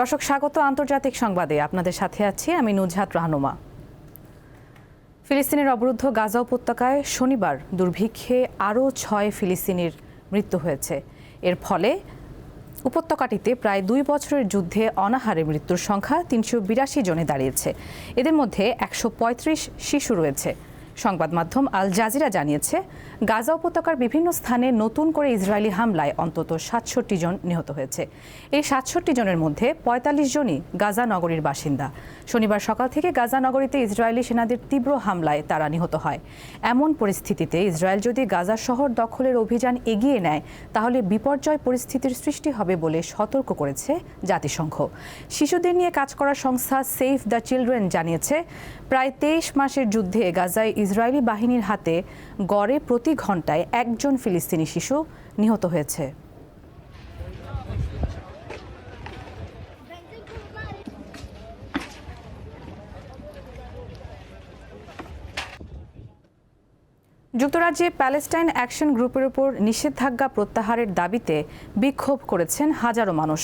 দর্শক, স্বাগত আন্তর্জাতিক সংবাদে। আপনাদের সাথে আছি আমি নুজহাত রাহনুমা। ফিলিস্তিনের অবরুদ্ধ গাজা উপত্যকায় শনিবার দুর্ভিক্ষে আরও ছয় ফিলিস্তিনির মৃত্যু হয়েছে। এর ফলে উপত্যকাটিতে প্রায় দুই বছরের যুদ্ধে অনাহারে মৃত্যুর সংখ্যা তিনশো বিরাশি জনে দাঁড়িয়েছে। এদের মধ্যে একশো পঁয়ত্রিশ শিশু রয়েছে। সংবাদ মাধ্যম আল জাজিরা জানিয়েছে, গাজা উপত্যকার বিভিন্ন স্থানে নতুন করে ইসরায়েলি হামলায় অন্তত সাতষট্টি জন নিহত হয়েছে। এই সাতষট্টি জনের মধ্যে পঁয়তাল্লিশ জনই গাজা নগরীর বাসিন্দা। শনিবার সকাল থেকে গাজা নগরীতে ইসরায়েলি সেনাদের তীব্র হামলায় তারা নিহত হয়। এমন পরিস্থিতিতে ইসরায়েল যদি গাজা শহর দখলের অভিযান এগিয়ে নেয়, তাহলে বিপর্যয় পরিস্থিতির সৃষ্টি হবে বলে সতর্ক করেছে জাতিসংঘ। শিশুদের নিয়ে কাজ করা সংস্থা সেভ দ্য চিলড্রেন জানিয়েছে, প্রায় তেইশ মাসের যুদ্ধে গাজায় ইসরায়েলি বাহিনীর হাতে গড়ে প্রতি ঘন্টায় একজন ফিলিস্তিনি শিশু নিহত হয়েছে। যুক্তরাজ্যে প্যালেস্টাইন অ্যাকশন গ্রুপের উপর নিষেধাজ্ঞা প্রত্যাহারের দাবিতে বিক্ষোভ করেছেন হাজারো মানুষ।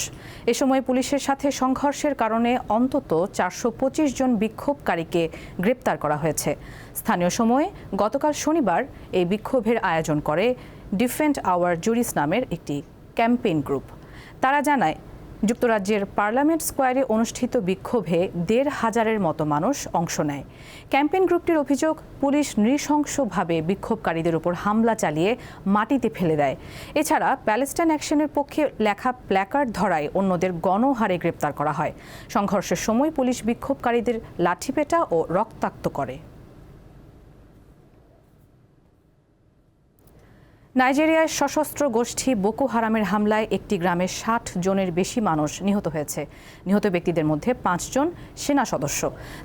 এ সময় পুলিশের সাথে সংঘর্ষের কারণে অন্তত চারশো পঁচিশ জন বিক্ষোভকারীকে গ্রেপ্তার করা হয়েছে। স্থানীয় সময়ে গতকাল শনিবার এই বিক্ষোভের আয়োজন করে ডিফেন্ড আওয়ার জুরিস নামের একটি ক্যাম্পেইন গ্রুপ। তারা জানায় যুক্তরাজ্যের পার্লামেন্ট স্কোয়ারে অনুষ্ঠিত বিক্ষোভে দেড় হাজারের মতো মানুষ অংশ নেয়। ক্যাম্পেইন গ্রুপটির অভিযোগ, পুলিশ নৃশংসভাবে বিক্ষোভকারীদের উপর হামলা চালিয়ে মাটিতে ফেলে দেয়। এছাড়া প্যালেস্টাইন অ্যাকশনের পক্ষে লেখা প্ল্যাকার্ড ধরায় অন্যদের গণহারে গ্রেপ্তার করা হয়। সংঘর্ষের সময় পুলিশ বিক্ষোভকারীদের লাঠিপেটা ও রক্তাক্ত করে। নাইজেরিয়ায় সশস্ত্র গোষ্ঠী বোকো হারামের হামলায় একটি গ্রামে ষাট জনের বেশি মানুষ নিহত হয়েছে। নিহত ব্যক্তিদের মধ্যে পাঁচজন সেনা সদস্য।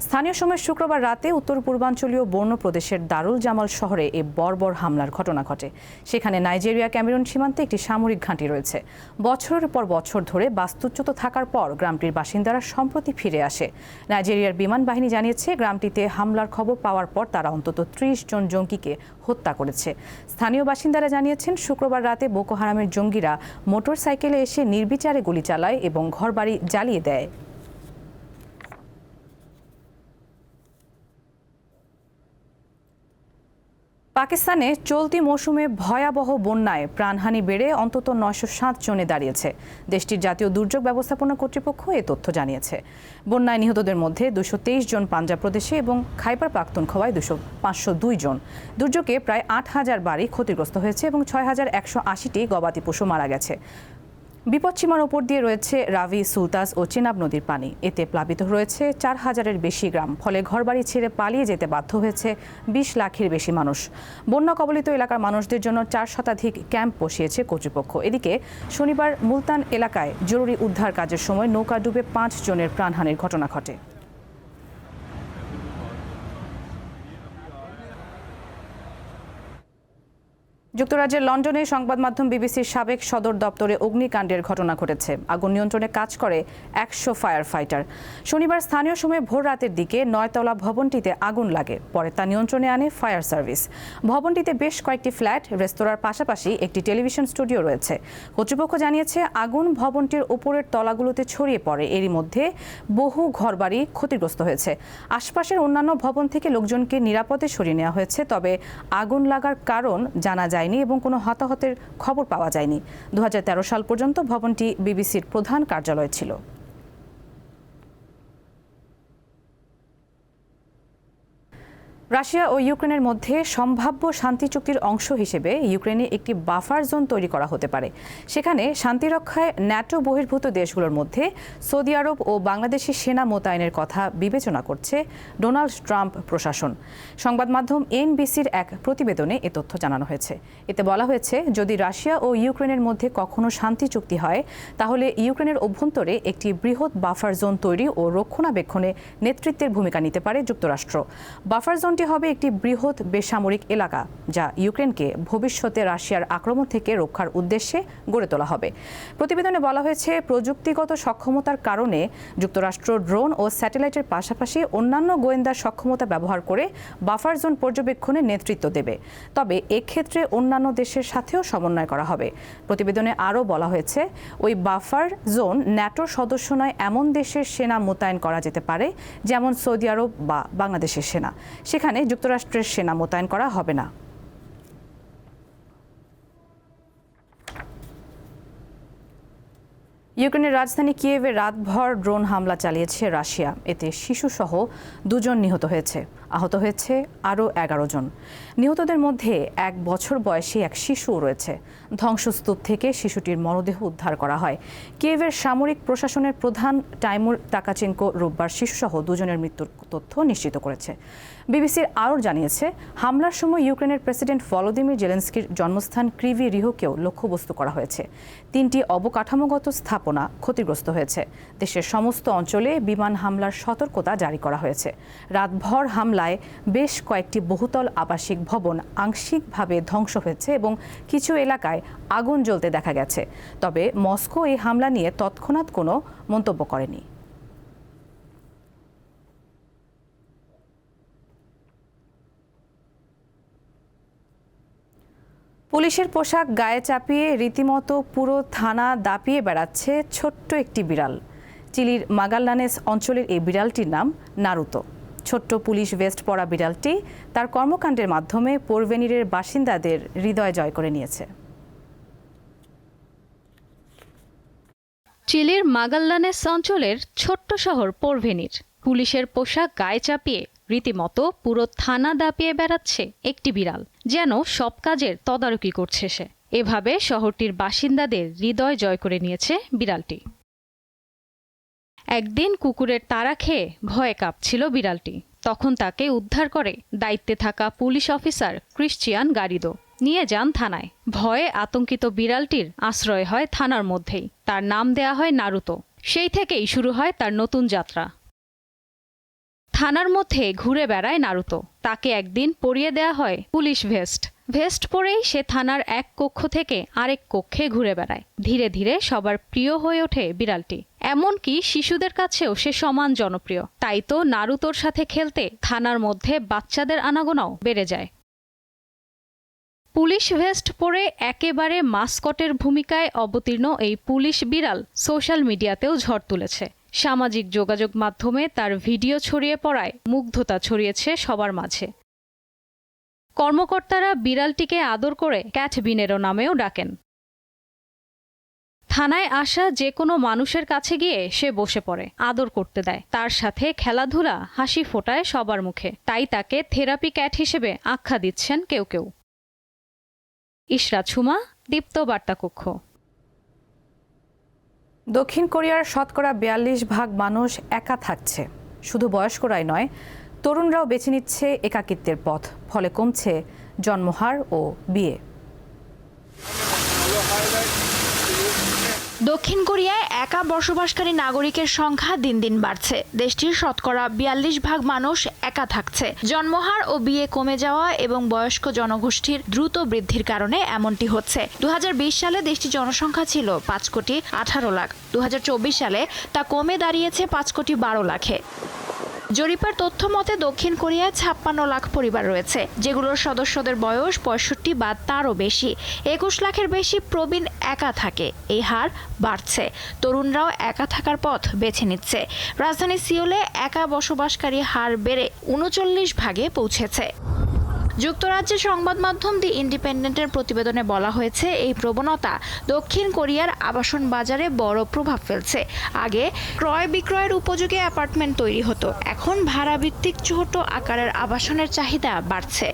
স্থানীয় সময় শুক্রবার রাতে উত্তর পূর্বাঞ্চলীয় বর্ণ প্রদেশের দারুল জামাল শহরে এ বর্বর হামলার ঘটনা ঘটে। সেখানে নাইজেরিয়া ক্যামেরুন সীমান্তে একটি সামরিক ঘাঁটি রয়েছে। বছরের পর বছর ধরে বাস্তুচ্যুত থাকার পর গ্রামটির বাসিন্দারা সম্প্রতি ফিরে আসে। নাইজেরিয়ার বিমান বাহিনী জানিয়েছে, গ্রামটিতে হামলার খবর পাওয়ার পর তারা অন্তত ত্রিশ জন জঙ্গিকে হত্যা করেছে। স্থানীয় বাসিন্দারা জানিয়েছেন, শুক্রবার রাতে বোকো হারামের জঙ্গিরা মোটরসাইকেলে এসে নির্বিচারে গুলি চালায় এবং ঘরবাড়ি জ্বালিয়ে দেয়। পাকিস্তানে চলতি মৌসুমে ভয়াবহ বন্যায় প্রাণহানি বেড়ে অন্তত নয়শো সাত জনে দাঁড়িয়েছে। দেশটির জাতীয় দুর্যোগ ব্যবস্থাপনা কর্তৃপক্ষ এ তথ্য জানিয়েছে। বন্যায় নিহতদের মধ্যে দুশো তেইশ জন পাঞ্জাব প্রদেশে এবং খাইবার পাখতুনখোয়ায় দুশো পাঁচশো দুই জন। দুর্যোগে প্রায় আট হাজার বাড়ি ক্ষতিগ্রস্ত হয়েছে এবং ছয় হাজার একশো আশিটি গবাদি পশু মারা গেছে। বিপদসীমার ওপর দিয়ে রয়েছে রাভি, সুলতাস ও চেনাব নদীর পানি। এতে প্লাবিত রয়েছে চার হাজারের বেশি গ্রাম। ফলে ঘরবাড়ি ছেড়ে পালিয়ে যেতে বাধ্য হয়েছে বিশ লাখের বেশি মানুষ। বন্যা কবলিত এলাকার মানুষদের জন্য চার শতাধিক ক্যাম্প বসিয়েছে কর্তৃপক্ষ। এদিকে শনিবার মুলতান এলাকায় জরুরি উদ্ধার কাজের সময় নৌকা ডুবে পাঁচ জনের প্রাণহানির ঘটনা ঘটে। যুক্তরাজ্যের লন্ডনে সংবাদ মাধ্যম বিবিসির সাবেক সদর দপ্তরে অগ্নিকাণ্ডের ঘটনা ঘটেছে। আগুন নিয়ন্ত্রণে কাজ করে একশো ফায়ার ফাইটার শনিবার স্থানীয় সময়ে ভোর রাতের দিকে নয়তলা ভবনটিতে আগুন লাগে। পরে তা নিয়ন্ত্রণে আনে ফায়ার সার্ভিস। ভবনটিতে বেশ কয়েকটি ফ্ল্যাট, রেস্তোরাঁর পাশাপাশি একটি টেলিভিশন স্টুডিও রয়েছে। কর্তৃপক্ষ জানিয়েছে, আগুন ভবনটির উপরের তলাগুলোতে ছড়িয়ে পড়ে। এরই মধ্যে বহু ঘরবাড়ি ক্ষতিগ্রস্ত হয়েছে। আশপাশের অন্যান্য ভবন থেকে লোকজনকে নিরাপদে সরিয়ে নেওয়া হয়েছে, তবে আগুন লাগার কারণ জানা যায়নি এবং কোনো হতাহতের খবর পাওয়া যায়নি। দু হাজার তেরো সাল পর্যন্ত ভবনটি বিবিসির প্রধান কার্যালয় ছিল। রাশিয়া ও ইউক্রেনের মধ্যে সম্ভাব্য শান্তি চুক্তির অংশ হিসেবে ইউক্রেনে একটি বাফার জোন তৈরি করা হতে পারে। সেখানে শান্তি রক্ষায় ন্যাটো বহির্ভূত দেশগুলোর মধ্যে সৌদি আরব ও বাংলাদেশি সেনা মোতায়েনের কথা বিবেচনা করছে ডোনাল্ড ট্রাম্প প্রশাসন। সংবাদ মাধ্যম এনবিসির এক প্রতিবেদনে এ তথ্য জানানো হয়েছে। এতে বলা হয়েছে, যদি রাশিয়া ও ইউক্রেনের মধ্যে কখনো শান্তি চুক্তি হয়, তাহলে ইউক্রেনের অভ্যন্তরে একটি বৃহৎ বাফার জোন তৈরি ও রক্ষণাবেক্ষণে নেতৃত্বের ভূমিকা নিতে পারে যুক্তরাষ্ট্র। বাফার জোন স্টেশনটি হবে একটি বৃহৎ বেসামরিক এলাকা, যা ইউক্রেনকে ভবিষ্যতে রাশিয়ার আক্রমণ থেকে রক্ষার উদ্দেশ্যে গড়ে তোলা হবে। প্রতিবেদনে বলা হয়েছে, প্রযুক্তিগত সক্ষমতার কারণে যুক্তরাষ্ট্র ড্রোন ও স্যাটেলাইটের পাশাপাশি অন্যান্য গোয়েন্দা সক্ষমতা ব্যবহার করে বাফার জোন পর্যবেক্ষণে নেতৃত্ব দেবে। তবে এক্ষেত্রে অন্যান্য দেশের সাথেও সমন্বয় করা হবে। প্রতিবেদনে আরও বলা হয়েছে, ওই বাফার জোন ন্যাটোর সদস্য নয়, এমন দেশের সেনা মোতায়েন করা যেতে পারে, যেমন সৌদি আরব বা বাংলাদেশের সেনা। সেখানে যুক্তরাষ্ট্রের সেনা মোতায়েন করা হবে না। ইউক্রেনের রাজধানী কিয়েভে রাতভর ড্রোন হামলা চালিয়েছে রাশিয়া। এতে শিশুসহ দুজন নিহত হয়েছে। আহত হয়েছে আরও এগারো জন। নিহতদের মধ্যে এক বছর বয়সী এক শিশুও রয়েছে। ধ্বংসস্তূপ থেকে শিশুটির মরদেহ উদ্ধার করা হয়। কিয়েভের সামরিক প্রশাসনের প্রধান টাইমুর তাকাচেঙ্কো রোববার শিশুসহ দুজনের মৃত্যুর তথ্য নিশ্চিত করেছে। বিবিসির আরও জানিয়েছে, হামলার সময় ইউক্রেনের প্রেসিডেন্ট ভলোদিমির জেলেন্সকির জন্মস্থান ক্রিভি রিহোকেও লক্ষ্যবস্তু করা হয়েছে। তিনটি অবকাঠামোগত স্থাপনা ক্ষতিগ্রস্ত হয়েছে। দেশের সমস্ত অঞ্চলে বিমান হামলার সতর্কতা জারি করা হয়েছে। রাতভর হামলায় বেশ কয়েকটি বহুতল আবাসিক ভবন আংশিকভাবে ধ্বংস হয়েছে এবং কিছু এলাকায় আগুন জ্বলতে দেখা গেছে। তবে মস্কো এই হামলা নিয়ে তৎক্ষণাৎ কোনো মন্তব্য করেনি। পুলিশের পোশাক গায়ে চাপিয়ে রীতিমতো পুরো থানা দাপিয়ে বেড়াচ্ছে ছোট্ট একটি বিড়াল। চিলির মাগাল্লানেস অঞ্চলের এই বিড়ালটির নাম নারুতো। ছোট্ট পুলিশ ভেস্ট পরা বিড়ালটি তার কর্মকাণ্ডের মাধ্যমে পোরভেনিরের বাসিন্দাদের হৃদয় জয় করে নিয়েছে। চিলির মাগাল্লানেস অঞ্চলের ছোট্ট শহর পোরভেনির। পুলিশের পোশাক গায়ে চাপিয়ে রীতিমতো পুরো থানা দাপিয়ে বেড়াচ্ছে একটি বিড়াল, যেন সব কাজের তদারকি করছে সে। এভাবে শহরটির বাসিন্দাদের হৃদয় জয় করে নিয়েছে বিড়ালটি। একদিন কুকুরের তাড়া খেয়ে ভয়ে কাঁপছিল বিড়ালটি। তখন তাকে উদ্ধার করে দায়িত্বে থাকা পুলিশ অফিসার ক্রিশ্চিয়ান গারিদো নিয়ে যান থানায়। ভয়ে আতঙ্কিত বিড়ালটির আশ্রয় হয় থানার মধ্যেই। তার নাম দেয়া হয় নারুতো। সেই থেকেই শুরু হয় তার নতুন যাত্রা। থানার মধ্যে ঘুরে বেড়ায় নারুতো। তাকে একদিন পরিয়ে দেয়া হয় পুলিশ ভেস্ট। ভেস্ট পরেই সে থানার এক কক্ষ থেকে আরেক কক্ষে ঘুরে বেড়ায়। ধীরে ধীরে সবার প্রিয় হয়ে ওঠে বিড়ালটি। এমনকি শিশুদের কাছেও সে সমান জনপ্রিয়। তাই তো নারুতোর সাথে খেলতে থানার মধ্যে বাচ্চাদের আনাগোনাও বেড়ে যায়। পুলিশ ভেস্ট পরে একেবারে মাস্কটের ভূমিকায় অবতীর্ণ এই পুলিশ বিড়াল সোশ্যাল মিডিয়াতেও ঝড় তুলেছে। সামাজিক যোগাযোগ মাধ্যমে তার ভিডিও ছড়িয়ে পড়ায় মুগ্ধতা ছড়িয়েছে সবার মাঝে। কর্মকর্তারা বিড়ালটিকে আদর করে ক্যাটবিনেরো নামেও ডাকেন। থানায় আসা যে কোনো মানুষের কাছে গিয়ে সে বসে পড়ে, আদর করতে দেয়। তার সাথে খেলাধুলা, হাসি ফোটায় সবার মুখে। তাই তাকে থেরাপি ক্যাট হিসেবে আখ্যা দিচ্ছেন কেউ কেউ। ইশরা ছুমা দীপ্ত বার্তা কক্ষ দক্ষিণ কোরিয়ার শতকরা বিয়াল্লিশ ভাগ মানুষ একা থাকছে। শুধু বয়স্করাই নয়, তরুণরাও বেছে নিচ্ছে একাকিত্বের পথ, ফলে কমছে জন্মহার ও বিয়ে। দক্ষিণ কোরিয়ায় একা বসবাসকারী নাগরিকের সংখ্যা দিন দিন বাড়ছে। দেশটির শতকরা বিয়াল্লিশ ভাগ মানুষ একা থাকছে। জন্মহার ও বিয়ে কমে যাওয়া এবং বয়স্ক জনগোষ্ঠীর দ্রুত বৃদ্ধির কারণে এমনটি হচ্ছে। দু হাজার বিশ সালে দেশটির জনসংখ্যা ছিল পাঁচ কোটি আঠারো লাখ। দু হাজার চব্বিশ সালে তা কমে দাঁড়িয়েছে পাঁচ কোটি বারো লাখে। জরিপের তথ্য মতে দক্ষিণ কোরিয়ায় ছাপ্পান্ন লাখ পরিবার রয়েছে, যেগুলোর সদস্যদের বয়স পঁয়ষট্টি বা তারও বেশি। একুশ লাখের বেশি প্রবীণ একা থাকে, এই হার বাড়ছে। তরুণরাও একা থাকার পথ বেছে নিচ্ছে। রাজধানী সিওলে একা বসবাসকারী হার বেড়ে উনচল্লিশ ভাগে পৌঁছেছে। যুক্তরাজ্যের সংবাদ মাধ্যম দি ইন্ডিপেন্ডেন্টের প্রতিবেদনে বলা হয়েছে, এই প্রবণতা দক্ষিণ কোরিয়ার আবাসন বাজারে বড় প্রভাব ফেলছে। আগে ক্রয় বিক্রয়ের উপযোগী অ্যাপার্টমেন্ট তৈরি হতো, এখন ভাড়া ভিত্তিক ছোট আকারের আবাসনের চাহিদা বাড়ছে।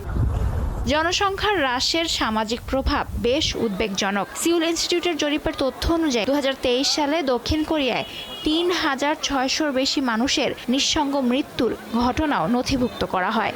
জনসংখ্যার হ্রাসের সামাজিক প্রভাব বেশ উদ্বেগজনক। সিউল ইনস্টিটিউটের জরিপের তথ্য অনুযায়ী দু হাজার তেইশ সালে দক্ষিণ কোরিয়ায় তিন হাজার ছয়শোর বেশি মানুষের নিঃসঙ্গ মৃত্যুর ঘটনাও নথিভুক্ত করা হয়।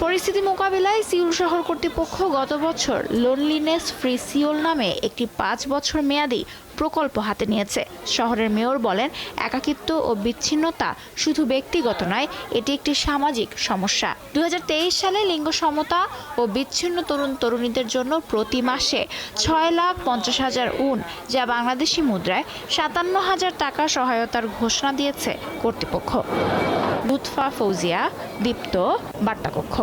পরিস্থিতি মোকাবেলায় সিউল শহর কর্তৃপক্ষ গত বছর লোনলিনেস ফ্রি সিওল নামে একটি পাঁচ বছর মেয়াদী প্রকল্প হাতে নিয়েছে। শহরের মেয়র বলেন, একাকিত্ব ও বিচ্ছিন্নতা শুধু ব্যক্তিগত নয়, এটি একটি সামাজিক সমস্যা। দু হাজার তেইশ সালে লিঙ্গ সমতা ও বিচ্ছিন্ন তরুণ তরুণীদের জন্য প্রতি মাসে ছয় লাখ পঞ্চাশ হাজার উন, যা বাংলাদেশি মুদ্রায় সাতান্ন হাজার টাকা সহায়তার ঘোষণা দিয়েছে কর্তৃপক্ষ। লুৎফা ফৌজিয়া, দীপ্ত বার্তাকক্ষ।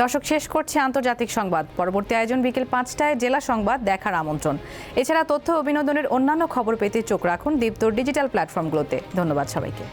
দর্শক, শেষ করছে আন্তর্জাতিক সংবাদ। পরবর্তী আয়োজন বিকেল পাঁচটায় জেলা সংবাদ দেখার আমন্ত্রণ। এছাড়া তথ্য ও বিনোদনের অন্যান্য খবর পেতে চোখ রাখুন দীপ্তর ডিজিটাল প্ল্যাটফর্মগুলোতে। ধন্যবাদ সবাইকে।